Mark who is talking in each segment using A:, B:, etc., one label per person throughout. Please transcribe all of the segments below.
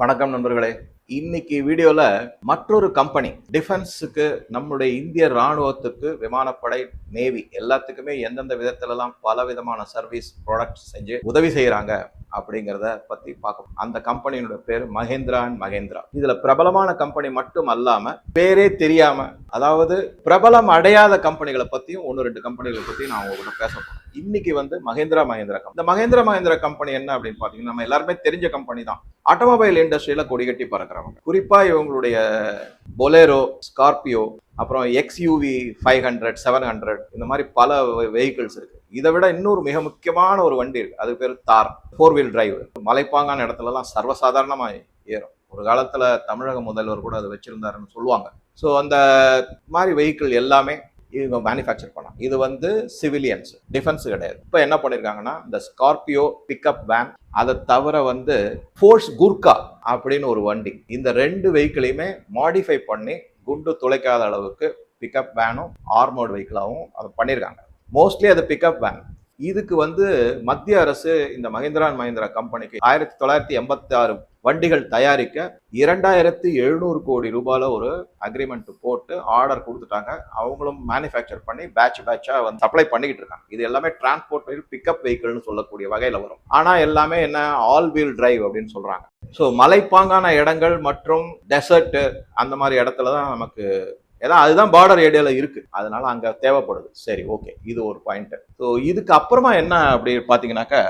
A: வணக்கம் நண்பர்களே. இன்னைக்கு வீடியோல மற்றொரு கம்பெனி டிஃபென்ஸுக்கு நம்முடைய இந்திய ராணுவத்துக்கு விமானப்படை நேவி எல்லாத்துக்குமே எந்தெந்த விதத்துலலாம் பல விதமான சர்வீஸ் ப்ராடக்ட்ஸ் செஞ்சு உதவி செய்யறாங்க அப்படிங்கிறத பத்தி பார்க்கணும் அந்த கம்பெனியினுடைய பேர் மகேந்திரா அண்ட் மகேந்திரா. இதுல பிரபலமான கம்பெனி மட்டும் அல்லாம பேரே தெரியாம அதாவது பிரபலம் அடையாத கம்பெனிகளை பத்தியும் ஒன்று ரெண்டு கம்பெனிகளை பத்தியும் நான் உங்ககிட்ட பேச போறேன் இன்னைக்கு வந்து மகேந்திரா மகேந்திரா கம்பெனி இந்த மகேந்திரா மகேந்திரா கம்பெனி என்ன அப்படின்னு பாத்தீங்கன்னா நம்ம எல்லாருமே தெரிஞ்ச கம்பெனி தான். ஆட்டோமொபைல் இண்டஸ்ட்ரியில கொடி கட்டி பறக்கிறவங்க குறிப்பா இவங்களுடைய பொலேரோ ஸ்கார்பியோ அப்புறம் X U V five hundred seven hundred இந்த மாதிரி பல வெஹிக்கிள்ஸ் இருக்கு. இதை விட இன்னொரு மிக முக்கியமான ஒரு வண்டி இருக்கு. அது பேர் தார் ஃபோர் வீல் டிரைவ் மலைப்பாங்கான இடத்துலலாம் சர்வசாதாரணமாக ஏறும். ஒரு காலத்தில் தமிழக முதல்வர் கூட அதை வச்சிருந்தாருன்னு சொல்லுவாங்க. ஸோ அந்த மாதிரி வெஹிக்கிள் எல்லாமே இவங்க மேனுஃபேக்சர் பண்ணாங்க இது வந்து சிவிலியன்ஸ் டிஃபென்ஸ் கிடையாது. இப்போ என்ன பண்ணியிருக்காங்கன்னா இந்த ஸ்கார்பியோ பிக்கப் வேன் அதை தவிர வந்து ஃபோர்ஸ் குர்கா அப்படின்னு ஒரு வண்டி. இந்த ரெண்டு வெஹிக்கிளையுமே மாடிஃபை பண்ணி குண்டு துளைக்காத அளவுக்கு பிக்கப் வேனும் ஆர்மோர்டு வெஹிக்கிளாகவும் அதை பண்ணியிருக்காங்க மோஸ்ட்லி அது பிக்கப் வேன் இதுக்கு வந்து மத்திய அரசு இந்த மஹிந்திரா அண்ட் மஹிந்திரா கம்பெனிக்கு ஆயிரத்தி தொள்ளாயிரத்தி எண்பத்தி ஆறு வண்டிகள் தயாரிக்க இரண்டாயிரத்தி எழுநூறு கோடி ரூபாயில ஒரு அக்ரிமெண்ட் போட்டு ஆர்டர் கொடுத்துட்டாங்க. அவங்களும் மேனுஃபேக்சர் பண்ணி பேட்ச் பேட்சாக வந்து சப்ளை பண்ணிக்கிட்டு இருக்காங்க. இது எல்லாமே டிரான்ஸ்போர்ட் பிக்கப் வெஹிக்கிள்னு சொல்லக்கூடிய வகையில் வரும். ஆனால் எல்லாமே என்ன? ஆல் வீல் டிரைவ் அப்படின்னு சொல்கிறாங்க ஸோ மலைப்பாங்கான இடங்கள் மற்றும் டெசர்ட்டு அந்த மாதிரி இடத்துல தான் நமக்கு ஏன்னா அதுதான் பார்டர் ஏரியால இருக்கு. அதனால அங்க தேவைப்படுது. சரி ஓகே இது ஒரு பாயிண்ட் ஸோ இதுக்கு அப்புறமா என்ன அப்படி பார்த்தீங்கன்னாக்கா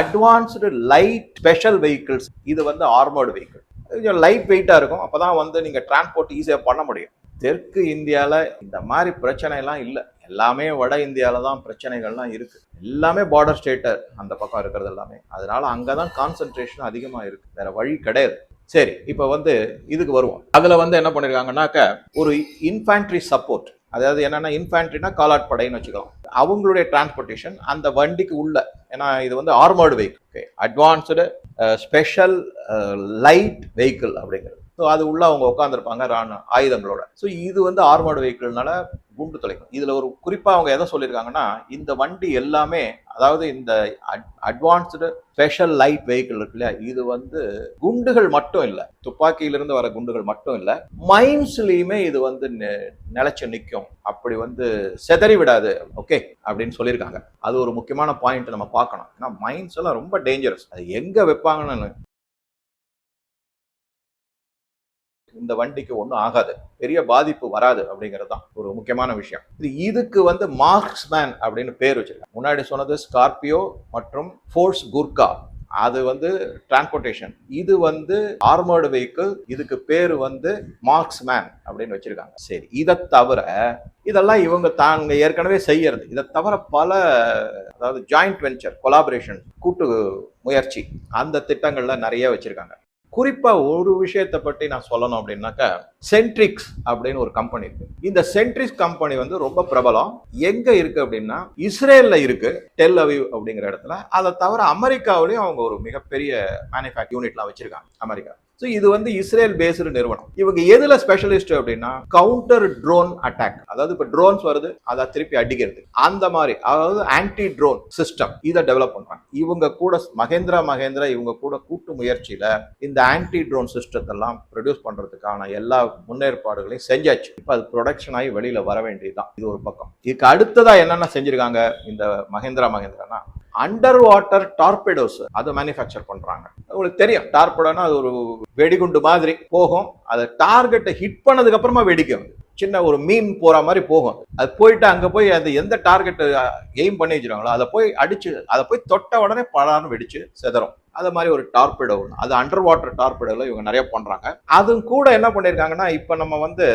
A: அட்வான்ஸ்டு லைட் ஸ்பெஷல் வெஹிக்கிள்ஸ் இது வந்து ஆர்மர்டு வெஹிக்கிள் கொஞ்சம் லைட் வெயிட்டாக இருக்கும். அப்போதான் வந்து நீங்கள் டிரான்ஸ்போர்ட் ஈஸியாக பண்ண முடியும். தெற்கு இந்தியாவில் இந்த மாதிரி பிரச்சனைலாம் இல்லை. எல்லாமே வட இந்தியாவில் தான் பிரச்சனைகள்லாம் இருக்குது எல்லாமே பார்டர் ஸ்டேட்டர் அந்த பக்கம் இருக்கிறது எல்லாமே. அதனால அங்கதான் கான்சென்ட்ரேஷன் அதிகமாக இருக்குது வேறு வழி கிடையாது. சரி இப்போ வந்து இதுக்கு வருவோம். அதில் வந்து என்ன பண்ணியிருக்காங்கன்னாக்க ஒரு இன்ஃபேண்ட்ரி சப்போர்ட் அதாவது என்னென்னா இன்ஃபேண்ட்ரினா காலாட் படைன்னு வச்சுக்கலாம். அவங்களுடைய டிரான்ஸ்போர்ட்டேஷன் அந்த வண்டிக்கு உள்ள ஏன்னா இது வந்து armoured vehicle okay advanced special light vehicle அப்படிங்கிறது. ஸோ அது உள்ள அவங்க உட்காந்துருப்பாங்க ராணு ஆயுதங்களோட. ஸோ இது வந்து ஆர்மர்டு வெஹிக்கிள்னால குண்டு தொலைக்கும். இதில் ஒரு குறிப்பாக அவங்க எதை சொல்லியிருக்காங்கன்னா இந்த வண்டி எல்லாமே அதாவது இந்த அட்வான்ஸ்டு ஸ்பெஷல் லைட் வெஹிக்கிள் இருக்கு இல்லையா இது வந்து குண்டுகள் மட்டும் இல்லை துப்பாக்கியிலிருந்து வர குண்டுகள் மட்டும் இல்லை மைன்ஸ்லயுமே இது வந்து நெ- நிற்கும் அப்படி வந்து செதறி விடாது ஓகே அப்படின்னு சொல்லியிருக்காங்க. அது ஒரு முக்கியமான பாயிண்ட் நம்ம பார்க்கணும். ஏன்னா மைன்ஸ் எல்லாம் ரொம்ப டேஞ்சரஸ் அது எங்கே வைப்பாங்கன்னு இந்த வண்டிக்கு ஒன்றும் ஆகாது. பெரிய பாதிப்பு வராது அப்படிங்கிறது தான் ஒரு முக்கியமான விஷயம். இது இதுக்கு வந்து மார்க்ஸ்மேன் அப்படின்னு பேர் வச்சிருக்காங்க. முன்னாடி சொன்னது ஸ்கார்பியோ மற்றும் ஃபோர்ஸ் குர்கா அது வந்து டிரான்ஸ்போர்ட்டேஷன் இது வந்து ஆர்மர்டு வெஹிக்கிள் இதுக்கு பேர் வந்து மார்க்ஸ்மேன் அப்படின்னு வச்சிருக்காங்க. சரி இதை தவிர இதெல்லாம் இவங்க தாங்க ஏற்கனவே செய்யறது. இதை தவிர பல அதாவது ஜாயிண்ட் வெஞ்சர் கொலாபரேஷன் கூட்டு முயற்சி அந்த திட்டங்கள்ல நிறைய வச்சிருக்காங்க. குறிப்பா ஒரு விஷயத்தை பற்றி நான் சொல்லணும் அப்படின்னாக்கா சென்ட்ரிக்ஸ் அப்படின்னு ஒரு கம்பெனி இருக்கு. இந்த சென்ட்ரிக்ஸ் கம்பெனி வந்து ரொம்ப பிரபலம். எங்க இருக்கு அப்படின்னா இஸ்ரேல்ல இருக்கு டெல் அவிவ் அப்படிங்கிற இடத்துல. அதை தவிர அமெரிக்காவிலையும் அவங்க ஒரு மிகப்பெரிய மேனுஃபேக்சர் யூனிட்லாம் வச்சிருக்காங்க அமெரிக்கா. ஸோ இது வந்து இஸ்ரேல் பேஸ்டு நிறுவனம். இவங்க எதுல ஸ்பெஷலிஸ்ட் அப்படின்னா கவுண்டர் ட்ரோன் அட்டாக் அதாவது இப்போ ட்ரோன்ஸ் வருது அதை திருப்பி அடிக்கிறது. அந்த மாதிரி அதாவது ஆன்டி ட்ரோன் சிஸ்டம் இதை டெவலப் பண்றாங்க. இவங்க கூட மகேந்திரா மகேந்திரா இவங்க கூட கூட்டு முயற்சியில இந்த ஆன்டி ட்ரோன் சிஸ்டத்தெல்லாம் ப்ரொடியூஸ் பண்றதுக்கான எல்லா முன்னேற்பாடுகளையும் செஞ்சாச்சு. இப்போ அது ப்ரொடக்ஷன் ஆகி வெளியில வர வேண்டியதுதான். இது ஒரு பக்கம். இதுக்கு அடுத்ததா என்னென்ன செஞ்சிருக்காங்க இந்த மகேந்திரா மகேந்திரானா? அண்டர் வாட்டர் டார்பெடோஸ் அதை மேனுஃபேக்சர் பண்ணுறாங்க உங்களுக்கு தெரியும் டார்பெடோனா அது ஒரு வெடிகுண்டு மாதிரி போகும். அதை டார்கெட்டை ஹிட் பண்ணதுக்கு அப்புறமா வெடிக்கும். சின்ன ஒரு மீன் போகிற மாதிரி போகும். அது போயிட்டு அங்கே போய் அது எந்த டார்கெட் எய்ம் பண்ணி வச்சுருவாங்களோ அதை போய் அடிச்சு அதை போய் தொட்ட உடனே பலான்னு வெடிச்சு செதறும். அது மாதிரி ஒரு டார்பிடோ ஒன்று அது அண்டர் வாட்டர் டார்பெடோல இவங்க நிறைய பண்ணுறாங்க அதுவும் கூட என்ன பண்ணியிருக்காங்கன்னா இப்போ நம்ம வந்து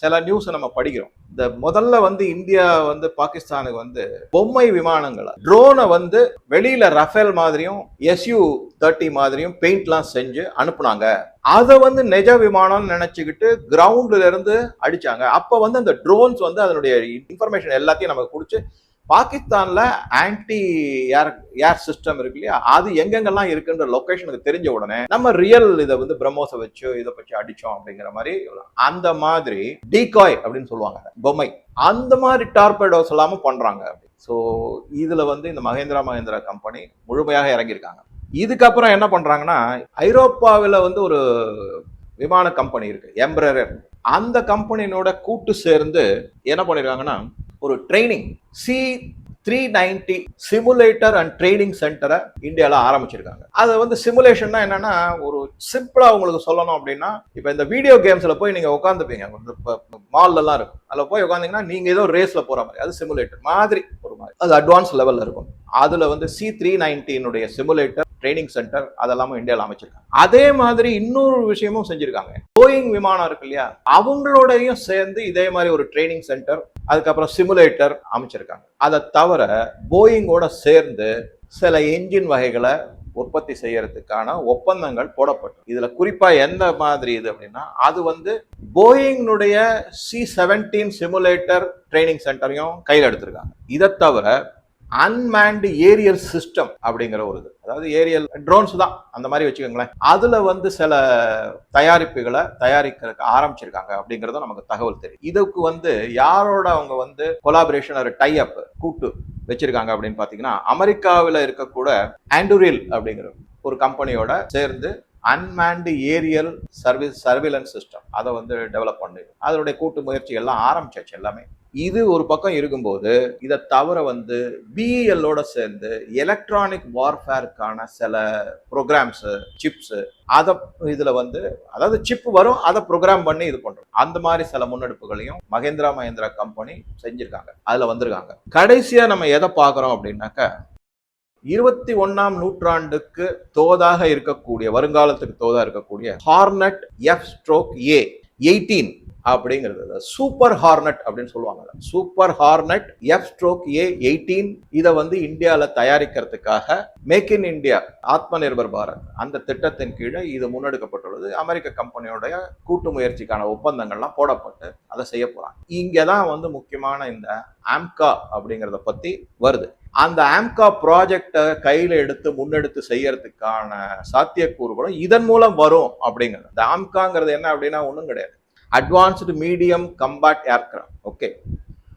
A: சில நியூஸ் நம்ம படிக்கிறோம். இந்த முதல்ல வந்து இந்தியா வந்து பாகிஸ்தானுக்கு வந்து பொம்மை விமானங்களை ட்ரோனை வந்து வெளியில ரஃபேல் மாதிரியும் எஸ்யூ தேர்ட்டி மாதிரியும் பெயிண்ட்லாம் செஞ்சு அனுப்புனாங்க. அதை வந்து நிஜ விமானம்னு நினைச்சுக்கிட்டு கிரவுண்ட்ல இருந்து அடிச்சாங்க. அப்போ வந்து அந்த ட்ரோன்ஸ் வந்து அதனுடைய இன்ஃபர்மேஷன் எல்லாத்தையும் நமக்கு கொடுத்து பாகிஸ்தான்ல ஆன்டி ஏர் ஏர் சிஸ்டம் இருக்கு இல்லையா? அது எங்கெங்கெல்லாம் இருக்குன்ற லொக்கேஷனுக்கு தெரிஞ்ச உடனே நம்ம ரியல் இதை வந்து பிரம்மோஸை வச்சு இதை வச்சு அடிச்சோம் அப்படிங்கிற மாதிரி அந்த மாதிரி டீகாய் அப்படின்னு சொல்லுவாங்க பொம்மை. அந்த மாதிரி டார்பேடோஸ் எல்லாமும் பண்றாங்க ஸோ இதுல வந்து இந்த மகேந்திரா மகேந்திரா கம்பெனி முழுமையாக இறங்கியிருக்காங்க. இதுக்கப்புறம் என்ன பண்றாங்கன்னா ஐரோப்பாவில் வந்து ஒரு விமான கம்பெனி இருக்கு எம்ப்ரர் அந்த கம்பெனியோட கூட்டு சேர்ந்து என்ன பண்ணிருக்காங்கன்னா ஒரு training C three ninety simulator and training சென்டரை இந்தியாவில் ஆரம்பிச்சிருக்காங்க. அது வந்து சிமுலேஷன்னா என்னன்னா ஒரு சிம்பிளாக உங்களுக்கு சொல்லணும் அப்படின்னா இப்போ இந்த வீடியோ கேம்ஸில் போய் நீங்கள் உட்காந்துப்பீங்க மால்லலாம் இருக்கும். அதில் போய் உட்காந்தீங்கன்னா நீங்கள் ஏதோ ரேஸில் போகிற மாதிரி அது சிமுலேட்டர் மாதிரி ஒரு மாதிரி. அது அட்வான்ஸ் லெவலில் இருக்கும். அதில் வந்து சி த்ரீ நைன்டினுடைய சிமுலேட்டர் ட்ரைனிங் சென்டர் அதெல்லாமும் இந்தியாவில் அமைச்சிருக்காங்க. அதே மாதிரி இன்னொரு விஷயமும் செஞ்சிருக்காங்க. போயிங் விமானம் இருக்கு இல்லையா? அவங்களோடையும் சேர்ந்து இதே மாதிரி ஒரு ட்ரைனிங் சென்டர் அதுக்கப்புறம் சிமுலேட்டர் அமைச்சிருக்காங்க. அதை தவிர போயிங்கோட சேர்ந்து சில என்ஜின் வகைகளை உற்பத்தி செய்யறதுக்கான ஒப்பந்தங்கள் போடப்பட்டு இதுல குறிப்பா எந்த மாதிரி இது அப்படின்னா அது வந்து போயிங்னுடைய சி செவன்டீன் சிமுலேட்டர் ட்ரைனிங் சென்டரையும் கையில் எடுத்திருக்காங்க. இதை தவிர அன்மேன்டு ஏரியல் சிஸ்டம் அப்படிங்கிற ஒரு இது. அதாவது ஏரியல் ட்ரோன்ஸ் தான் அந்த மாதிரி வச்சுக்கோங்களேன். அதுல வந்து சில தயாரிப்புகளை தயாரிக்கிறதுக்கு ஆரம்பிச்சிருக்காங்க அப்படிங்கறத நமக்கு தகவல் தெரியும். இதுக்கு வந்து யாரோட அவங்க வந்து கொலாபரேஷன் ஒரு டை அப் கூட்டு வச்சிருக்காங்க அப்படின்னு பாத்தீங்கன்னா அமெரிக்காவில் இருக்கக்கூட ஆண்டூரியல் அப்படிங்கிற ஒரு கம்பெனியோட சேர்ந்து unmanned aerial service surveillance system அதை வந்து டெவலப் பண்ணி அதனுடைய கூட்டு முயற்சி எல்லாம் ஆரம்பிச்சாச்சு எல்லாமே. இது ஒரு பக்கம் இருக்கும்போது இதை தவிர வந்து பிஇஎல்லோட சேர்ந்து எலக்ட்ரானிக் வார்ஃபேருக்கான சில ப்ரோக்ராம்ஸ் சிப்ஸ் அதை இதுல வந்து அதாவது சிப் வரும் அதை ப்ரோக்ராம் பண்ணி இது பண்றோம். அந்த மாதிரி சில முன்னெடுப்புகளையும் மகேந்திரா மகேந்திரா கம்பெனி செஞ்சிருக்காங்க. அதுல வந்திருக்காங்க. கடைசியா நம்ம எதை பார்க்குறோம் அப்படின்னாக்க இருபத்தி ஒன்னாம் நூற்றாண்டுக்கு தோதாக இருக்கக்கூடிய வருங்காலத்துக்கு தோதாக இருக்கக்கூடிய Hornet F stroke A eighteen அப்படிங்கிறது சூப்பர் ஹார்னட் அப்படின்னு சொல்லுவாங்க super Hornet F stroke A eighteen இதை வந்து இந்தியாவில் தயாரிக்கிறதுக்காக மேக் இன் இந்தியா ஆத்ம நிர்பர் பாரத் அந்த திட்டத்தின் கீழே இது முன்னெடுக்கப்பட்டுள்ளது. அமெரிக்க கம்பெனியோடைய கூட்டு முயற்சிக்கான ஒப்பந்தங்கள்லாம் போடப்பட்டு அதை செய்ய போகிறாங்க இங்கே தான் வந்து முக்கியமான இந்த ஆம்கா அப்படிங்கிறத பற்றி வருது. அந்த ஆம்கா ப்ராஜெக்டை கையில் எடுத்து முன்னெடுத்து செய்யறதுக்கான சாத்தியக்கூறுகளும் இதன் மூலம் வரும் அப்படிங்கிறது. இந்த ஆம்காங்கிறது என்ன அப்படின்னா ஒன்றும் கிடையாது. Advanced medium combat aircraft okay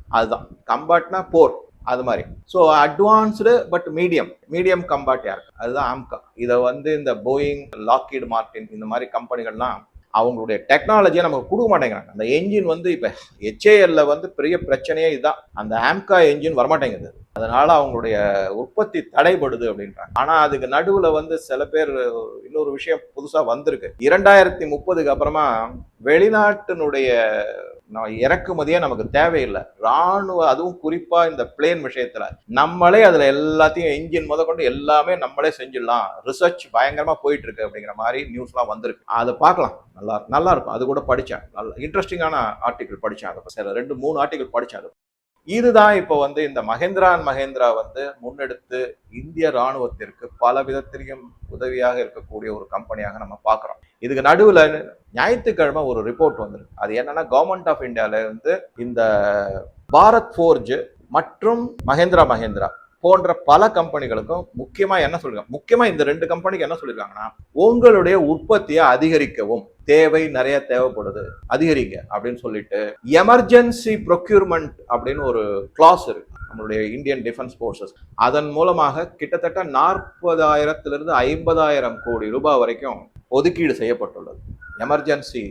A: அதுதான். கம்பாட்னா போர். அது மாதிரி. So advanced but medium medium combat aircraft அதுதான் ஆம்கா இதை வந்து இந்த போயிங் லாக்கீடு மார்டின் இந்த மாதிரி கம்பெனிகள்லாம் அவங்களுடைய டெக்னாலஜியை நமக்கு கொடுக்க மாட்டேங்கிறாங்க. அந்த என்ஜின் வந்து இப்போ ஹெச்ஏஎல்ல வந்து பெரிய பிரச்சனையே இதுதான். அந்த ஆம்கா என்ஜின் வரமாட்டேங்குது. அதனால அவங்களுடைய உற்பத்தி தடைபடுது அப்படின்றாங்க. ஆனா அதுக்கு நடுவுல வந்து சில பேர் இன்னொரு விஷயம் புதுசா வந்திருக்கு. இரண்டாயிரத்தி முப்பதுக்கு அப்புறமா வெளிநாட்டினுடைய நம்ம இறக்குமதியே நமக்கு தேவையில்லை. ராணுவ அதுவும் குறிப்பா இந்த பிளேன் விஷயத்துல நம்மளே அதுல எல்லாத்தையும் இன்ஜின் முத கொண்டு எல்லாமே நம்மளே செஞ்சிடலாம். ரிசர்ச் பயங்கரமா போயிட்டு இருக்கு அப்படிங்கிற மாதிரி நியூஸ்லாம் வந்திருக்கு. அதை பார்க்கலாம். நல்லா நல்லா இருக்கும். அது கூட படிச்சேன். நல்ல இன்ட்ரெஸ்டிங்கான ஆர்டிகிள் படிச்சேன். அதை சில ரெண்டு மூணு ஆர்டிகிள் படிச்சேன் அது இதுதான் இப்போ வந்து இந்த மஹேந்திரா அண்ட் மகேந்திரா வந்து முன்னெடுத்து இந்திய ராணுவத்திற்கு பல விதத்திலையும் உதவியாக இருக்கக்கூடிய ஒரு கம்பெனியாக நம்ம பார்க்குறோம். இதுக்கு நடுவில் ஞாயிற்றுக்கிழமை ஒரு ரிப்போர்ட் வந்திருக்கு. அது என்னன்னா கவர்மெண்ட் ஆஃப் இந்தியாவில இருந்து இந்த பாரத் ஃபோர்ஜ் மற்றும் மகேந்திரா மகேந்திரா போன்ற பல கம்பெனிகளுக்கும் முக்கியமா என்ன சொல்லுங்க முக்கியமா இந்த ரெண்டு கம்பெனிக்கு என்ன சொல்லியிருக்காங்கன்னா உங்களுடைய உற்பத்தியை அதிகரிக்கவும் தேவை நிறைய தேவைப்படுது அதிகரிங்க அப்படின்னு சொல்லிட்டு எமர்ஜென்சி ப்ரொக்யூர்மெண்ட் அப்படின்னு ஒரு கிளாஸ் இருக்கு நம்மளுடைய இந்தியன் டிஃபென்ஸ் போர்சஸ் அதன் மூலமாக கிட்டத்தட்ட நாற்பதாயிரத்திலிருந்து ஐம்பதாயிரம் கோடி ரூபாய் வரைக்கும் ஒதுக்கீடு செய்யப்பட்டுள்ளது. எமர்ஜென்சி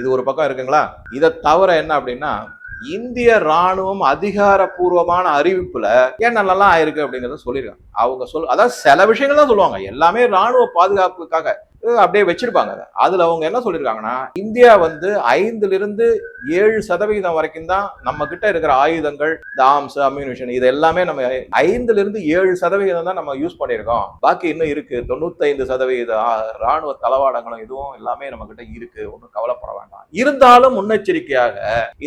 A: இது ஒரு பக்கம் இருக்குங்களா? இதை தவிர என்ன அப்படின்னா இந்திய ராணுவம் அதிகாரப்பூர்வமான அறிவிப்புல என்னென்னலாம் ஆயிருக்கு அப்படிங்கறத சொல்லியிருக்காங்க அவங்க சொல் அதாவது சில விஷயங்கள் தான் சொல்லுவாங்க. எல்லாமே ராணுவ பாதுகாப்புக்காக. அப்படியே வச்சிருப்பாங்க. அதுல அவங்க என்ன சொல்லியிருக்காங்கன்னா இந்தியா வந்து ஐந்துல இருந்து ஏழு சதவிகிதம் வரைக்கும் தான் நம்ம கிட்ட இருக்கிற ஆயுதங்கள் இந்த ஆம்ஸ் அம்யூனிஷன் இது எல்லாமே நம்ம ஐந்துல இருந்து ஏழு சதவிகிதம் தான் நம்ம யூஸ் பண்ணியிருக்கோம். பாக்கி இன்னும் இருக்கு. தொண்ணூத்தைந்து சதவிகித ராணுவ தளவாடங்களும் இதுவும் எல்லாமே நம்ம கிட்ட இருக்கு. ஒன்றும் கவலைப்பட வேண்டாம். இருந்தாலும் முன்னெச்சரிக்கையாக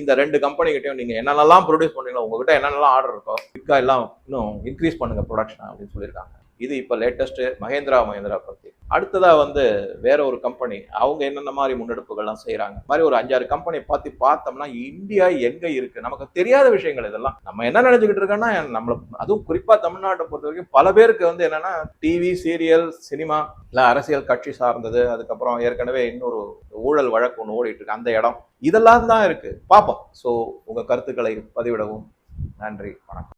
A: இந்த ரெண்டு கம்பெனி கிட்டையும் நீங்க என்னென்னலாம் ப்ரொடியூஸ் பண்றீங்களோ உங்ககிட்ட என்னென்னலாம் ஆர்டர் இருக்கோ குயிக்கா எல்லாம் இன்னும் இன்க்ரீஸ் பண்ணுங்க ப்ரொடக்ஷன் அப்படின்னு சொல்லியிருக்காங்க. இது இப்போ லேட்டஸ்ட்டு மகேந்திரா மகேந்திரா பற்றி அடுத்ததாக வந்து வேற ஒரு கம்பெனி அவங்க என்னென்ன மாதிரி முன்னெடுப்புகள்லாம் செய்கிறாங்க மாதிரி ஒரு அஞ்சாறு கம்பெனி பார்த்து பார்த்தோம்னா இந்தியா எங்கே இருக்குது நமக்கு தெரியாத விஷயங்கள் இதெல்லாம். நம்ம என்ன நினச்சிக்கிட்டு இருக்கோம்னா நம்மளை அதுவும் குறிப்பாக தமிழ்நாட்டை பொறுத்த வரைக்கும் பல பேருக்கு வந்து என்னென்னா டிவி சீரியல் சினிமா இல்லை அரசியல் கட்சி சார்ந்தது அதுக்கப்புறம் ஏற்கனவே இன்னொரு ஊழல் வழக்கு ஒன்று ஓடிட்டு இருக்கு அந்த இடம். இதெல்லாம் தான் இருக்குது பார்ப்போம். ஸோ உங்கள் கருத்துக்களை பதிவிடவும். நன்றி. வணக்கம்.